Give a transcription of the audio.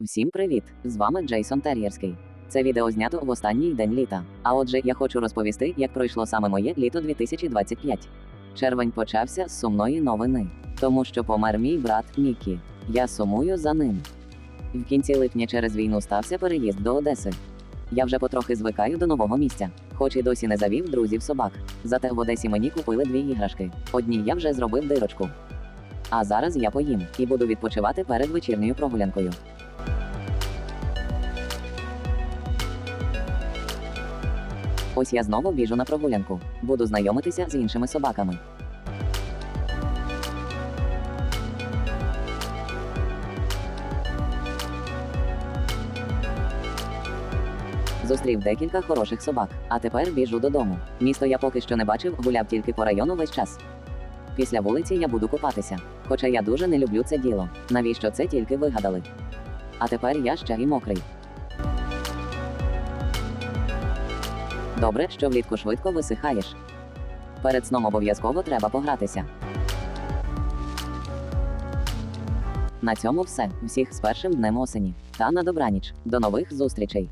Всім привіт! З вами Джейсон Тер'єрський. Це відео знято в останній день літа. А отже, я хочу розповісти, як пройшло саме моє літо 2025. Червень почався з сумної новини, тому що помер мій брат Мікі. Я сумую за ним. В кінці липня через війну стався переїзд до Одеси. Я вже потрохи звикаю до нового місця, хоч і досі не завів друзів собак. Зате в Одесі мені купили дві іграшки. Одній я вже зробив дирочку. А зараз я поїм і буду відпочивати перед вечірньою прогулянкою. Ось я знову біжу на прогулянку. Буду знайомитися з іншими собаками. Зустрів декілька хороших собак, а тепер біжу додому. Місто я поки що не бачив, гуляв тільки по району весь час. Після вулиці я буду купатися. Хоча я дуже не люблю це діло. Навіщо це тільки вигадали? А тепер я ще й мокрий. Добре, що влітку швидко висихаєш. Перед сном обов'язково треба погратися. На цьому все. Всіх з першим днем осені. Та на добраніч. До нових зустрічей.